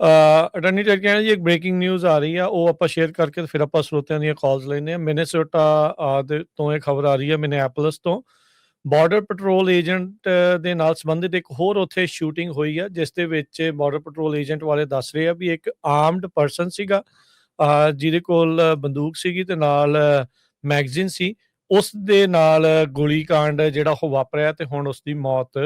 Attorney general ਜੀ ਇੱਕ breaking news ਆ ਰਹੀ ਆ, ਉਹ ਆਪਾਂ ਸ਼ੇਅਰ ਕਰਕੇ ਫਿਰ ਆਪਾਂ ਸਰੋਤਿਆਂ ਦੀਆਂ ਕਾਲਸ ਲੈਂਦੇ ਆ ਮਿਨੇਸੋਟਾ ਦੇ ਤੋਂ ਇਹ ਖਬਰ ਆ ਰਹੀ ਹੈ ਮਿਨਿਆਪੋਲਿਸ ਤੋਂ। ਬਾਰਡਰ ਪੈਟਰੋਲ ਏਜੰਟ ਦੇ ਨਾਲ ਸੰਬੰਧਿਤ ਇੱਕ ਹੋਰ ਉੱਥੇ ਸ਼ੂਟਿੰਗ ਹੋਈ ਆ, ਜਿਸ ਦੇ ਵਿੱਚ ਬਾਰਡਰ ਪੈਟਰੋਲ ਏਜੰਟ ਵਾਲੇ ਦੱਸ ਰਹੇ ਆ ਵੀ ਇੱਕ ਆਰਮਡ ਪਰਸਨ ਸੀਗਾ ਜਿਹਦੇ ਕੋਲ ਬੰਦੂਕ ਸੀਗੀ ਤੇ ਨਾਲ ਮੈਗਜ਼ੀਨ ਸੀ। ਉਸ ਦੇ ਨਾਲ ਗੋਲੀ ਜਿਹੜਾ ਉਹ ਵਾਪਰਿਆ ਤੇ ਹੁਣ ਉਸ ਦੀ ਮੌਤ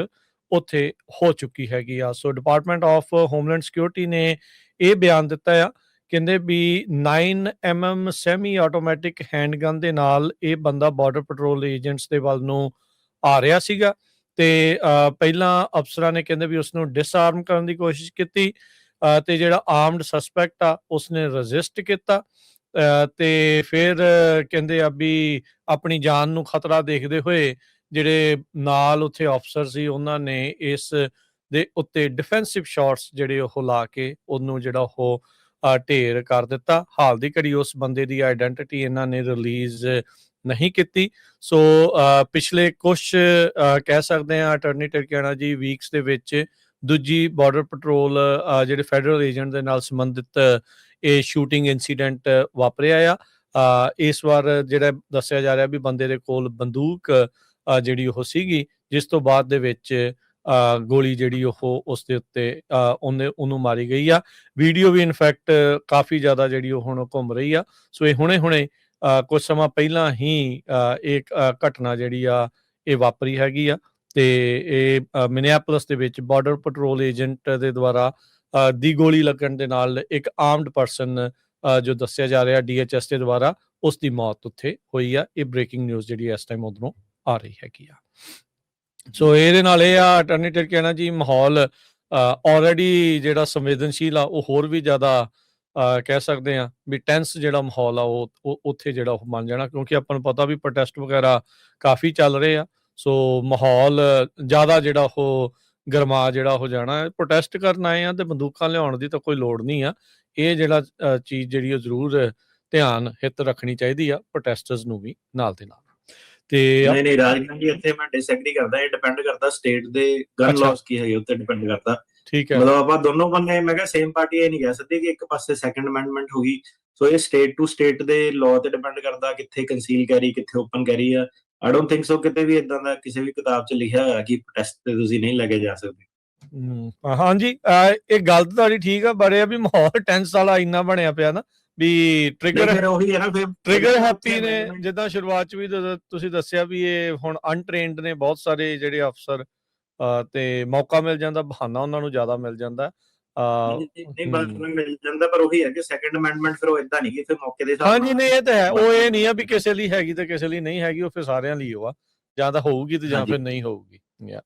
ਉੱਥੇ ਹੋ ਚੁੱਕੀ ਹੈਗੀ ਆ। So department of homeland security ਨੇ ਇਹ ਬਿਆਨ ਦਿੱਤਾ ਆ ਕਹਿੰਦੇ ਵੀ 9 mm ਸੈਮੀ ਆਟੋਮੈਟਿਕ ਹੈਂਡਗਨ ਦੇ ਨਾਲ ਇਹ ਬੰਦਾ ਬਾਰਡਰ ਪੈਟਰੋਲ ਏਜੰਟਸ ਦੇ ਵੱਲ ਨੂੰ ਆ ਰਿਹਾ ਸੀਗਾ ਤੇ ਪਹਿਲਾਂ ਅਫਸਰਾਂ ਨੇ ਕਹਿੰਦੇ ਵੀ ਉਸ ਨੂੰ ਡਿਸਆਰਮ ਕਰਨ ਦੀ ਕੋਸ਼ਿਸ਼ ਕੀਤੀ ਅਹ, ਤੇ ਜਿਹੜਾ ਆਰਮਡ ਸਸਪੈਕਟ ਆ ਉਸਨੇ ਰੈਜ਼ਿਸਟ ਕੀਤਾ ਅਹ, ਤੇ ਫਿਰ ਕਹਿੰਦੇ ਆ ਵੀ ਆਪਣੀ ਜਾਨ ਨੂੰ ਖਤਰਾ ਦੇਖਦੇ ਹੋਏ ਜਿਹੜੇ ਨਾਲ ਉੱਥੇ ਅਫਸਰ ਸੀ, ਉਹਨਾਂ ਨੇ ਇਸ ਦੇ ਉੱਤੇ ਡਿਫੈਂਸਿਵ ਸ਼ਾਟਸ ਜਿਹੜੇ ਉਹ ਲਾ ਕੇ ਉਹਨੂੰ ਜਿਹੜਾ ਉਹ ਢੇਰ ਕਰ ਦਿੱਤਾ। ਹਾਲ ਦੀ ਘੜੀ ਉਸ ਬੰਦੇ ਦੀ ਆਇਡੈਂਟੀਟੀ ਇਹਨਾਂ ਨੇ ਰਿਲੀਜ਼ ਨਹੀਂ ਕੀਤੀ। ਸੋ ਪਿਛਲੇ ਕੁਝ ਕਹਿ ਸਕਦੇ ਆ ਅਟਾਰਨੀ ਟਰਕਿਆਣਾ ਜੀ ਵੀਕਸ ਦੇ ਵਿੱਚ ਦੂਜੀ ਬਾਰਡਰ ਪੈਟਰੋਲ ਜਿਹੜੇ ਫੈਡਰਲ ਏਜੰਟ ਦੇ ਨਾਲ ਸੰਬੰਧਿਤ ਇਹ ਸ਼ੂਟਿੰਗ ਇਨਸੀਡੈਂਟ ਵਾਪਰਿਆ ਆ। ਇਸ ਵਾਰ ਜਿਹੜਾ ਦੱਸਿਆ ਜਾ ਰਿਹਾ ਵੀ ਬੰਦੇ ਦੇ ਕੋਲ ਬੰਦੂਕ ਜਿਹੜੀ ਉਹ ਸੀਗੀ ਜਿਸ ਤੋਂ ਬਾਅਦ ਦੇ ਵਿੱਚ ਗੋਲੀ ਜਿਹੜੀ ਉਹ ਉਸ ਦੇ ਉੱਤੇ ਉਹਨੇ ਉਹਨੂੰ ਮਾਰੀ ਗਈ ਆ। ਵੀਡੀਓ ਵੀ ਇਨਫੈਕਟ ਕਾਫੀ ਜ਼ਿਆਦਾ ਜਿਹੜੀ ਉਹ ਹੁਣ ਘੁੰਮ ਰਹੀ ਆ। ਸੋ ਇਹ ਹੁਣੇ-ਹੁਣੇ ਅਹ, ਕੁਝ ਸਮਾਂ ਪਹਿਲਾਂ ਹੀ ਅਹ, ਇੱਕ ਘਟਨਾ ਜਿਹੜੀ ਆ ਇਹ ਵਾਪਰੀ ਹੈਗੀ ਆ। ਤੇ ਇਹ ਮਿਨੀਐਪੋਲਿਸ ਦੇ ਵਿੱਚ ਬਾਰਡਰ ਪੈਟਰੋਲ ਏਜੰਟ ਦੇ ਦੁਆਰਾ ਦੀ ਗੋਲੀ ਲੱਗਣ ਦੇ ਨਾਲ ਇੱਕ ਆਰਮਡ ਪਰਸਨ ਜੋ ਦੱਸਿਆ ਜਾ ਰਿਹਾ ਡੀਐਚਐਸ ਦੇ ਦੁਆਰਾ ਉਸ ਦੀ ਮੌਤ ਉੱਥੇ ਹੋਈ ਆ। ਇਹ ਬ੍ਰੇਕਿੰਗ ਨਿਊਜ਼ ਜਿਹੜੀ ਇਸ ਟਾਈਮ ਉਧਰੋਂ। ਆ ਰਹੀ ਹੈਗੀ ਆ। ਸੋ ਇਹਦੇ ਨਾਲ ਇਹ ਆ ਅਟਰਨੇਟਿਵ ਕਹਿਣਾ ਜੀ ਮਾਹੌਲ ਆਲਰੇਡੀ ਜਿਹੜਾ ਸੰਵੇਦਨਸ਼ੀਲ ਆ, ਉਹ ਹੋਰ ਵੀ ਜ਼ਿਆਦਾ ਕਹਿ ਸਕਦੇ ਆ ਵੀ ਟੈਂਸ ਜਿਹੜਾ ਮਾਹੌਲ ਆ, ਉਹ ਉਹ, ਉੱਥੇ ਜਿਹੜਾ ਉਹ ਬਣ ਜਾਣਾ, ਕਿਉਂਕਿ ਆਪਾਂ ਨੂੰ ਪਤਾ ਵੀ ਪ੍ਰੋਟੈਸਟ ਵਗੈਰਾ ਕਾਫੀ ਚੱਲ ਰਹੇ ਆ। ਸੋ ਮਾਹੌਲ ਜ਼ਿਆਦਾ ਜਿਹੜਾ ਉਹ ਗਰਮਾ ਜਿਹੜਾ ਹੋ ਜਾਣਾ ਹੈ। ਪ੍ਰੋਟੈਸਟ ਕਰਨ ਆਏ ਆ ਤੇ ਬੰਦੂਕਾਂ ਲਿਆਉਣ ਦੀ ਤਾਂ ਕੋਈ ਲੋੜ ਨਹੀਂ ਆ। ਇਹ ਜਿਹੜਾ ਚੀਜ਼ ਜਿਹੜੀ ਉਹ ਜ਼ਰੂਰ ਧਿਆਨ ਹਿੱਤ ਰੱਖਣੀ ਚਾਹੀਦੀ ਆ ਪ੍ਰੋਟੈਸਟਰਸ ਨੂੰ ਵੀ ਨਾਲ ਦੇ ਨਾਲ। ਤੇ ਨਹੀਂ ਨਹੀਂ ਰਾਜਗੁਰੂ ਜੀ ਇੱਥੇ ਮੈਂ ਡਿਸਐਗਰੀ ਕਰਦਾ ਇਹ ਡਿਪੈਂਡ ਕਰਦਾ ਸਟੇਟ ਦੇ ਗਨ। ਲਾਸ ਕੀ ਹੈਗੇ ਉੱਤੇ ਡਿਪੈਂਡ ਕਰਦਾ। ਠੀਕ ਹੈ। ਮਤਲਬ ਆਪਾਂ ਦੋਨੋਂ ਬੰਨੇ ਮੈਂ ਕਿਹਾ ਸੇਮ ਪਾਰਟੀ ਇਹ ਨਹੀਂ ਕਹਿ ਸਕਦੇ ਕਿ ਇੱਕ ਪਾਸੇ ਸੈਕੰਡ ਅਮੈਂਡਮੈਂਟ ਹੋ ਗਈ ਸੋ ਇਹ ਸਟੇਟ ਟੂ ਸਟੇਟ ਦੇ ਲਾਅ ਤੇ ਡਿਪੈਂਡ ਕਰਦਾ ਕਿੱਥੇ ਕੰਸੀਲ ਕੈਰੀ ਕਿੱਥੇ ਓਪਨ ਕੈਰੀ ਆ। ਆਈ ਡੋਨਟ ਥਿੰਕ ਸੋ ਕਿਤੇ ਵੀ ਇਦਾਂ ਦਾ ਕਿਸੇ ਵੀ ਕਿਤਾਬ 'ਚ ਲਿਖਿਆ ਹੋਇਆ ਕਿ ਪ੍ਰੋਟੈਸਟ ਤੇ ਤੁਸੀਂ ਨਹੀਂ ਲੈ ਕੇ ਜਾ ਸਕਦੇ। ਹਾਂਜੀ ਇਹ ਗੱਲ ਤਾਂ ਤੁਹਾਡੀ ਠੀਕ ਆ ਬੜੇ ਆ ਵੀ ਮਾਹੌਲ ਟੈਂਸ ਵਾਲਾ ਇੰਨਾ ਬਣਿਆ ਪਿਆ ਨਾ ਵੀ ਟ੍ਰਿਗਰ ਉਹੀ ਹੈ ਨਾ ਫਿਰ ਟ੍ਰਿਗਰ ਹੈਪੀ ਨੇ ਜਿੱਦਾਂ ਸ਼ੁਰੂਆਤ ਚ ਵੀ ਤੁਸੀਂ ਦੱਸਿਆ ਵੀ ਇਹ ਹੁਣ ਅਨਟ੍ਰੇਨਡ ਨੇ ਬਹੁਤ ਸਾਰੇ ਜਿਹੜੇ ਅਫਸਰ ਤੇ ਮੌਕਾ ਮਿਲ ਜਾਂਦਾ ਬਹਾਨਾ ਉਹਨਾਂ ਨੂੰ ਜ਼ਿਆਦਾ ਮਿਲ ਜਾਂਦਾ ਨਹੀਂ ਬਸ ਮਿਲ ਜਾਂਦਾ ਪਰ ਉਹੀ ਹੈ ਕਿ ਸੈਕੰਡ ਅਮੈਂਡਮੈਂਟ ਫਿਰ ਉਹ ਇਦਾਂ ਨਹੀਂ ਕਿ ਫਿਰ ਮੌਕੇ ਦੇ ਹਿਸਾਬ ਹਾਂਜੀ ਨਹੀਂ ਇਹ ਤਾਂ ਹੈ ਉਹ ਇਹ ਨਹੀਂ ਆ ਵੀ ਕਿਸੇ ਲਈ ਹੈਗੀ ਤੇ ਕਿਸੇ ਲਈ ਨਹੀਂ ਹੈਗੀ ਉਹ ਫਿਰ ਸਾਰਿਆਂ ਲਈ ਉਹ ਆ ਜਾਂ ਤਾਂ ਹੋਊਗੀ ਤੇ ਜਾਂ। ਫਿਰ ਨਹੀਂ ਹੋਊਗੀ Yeah.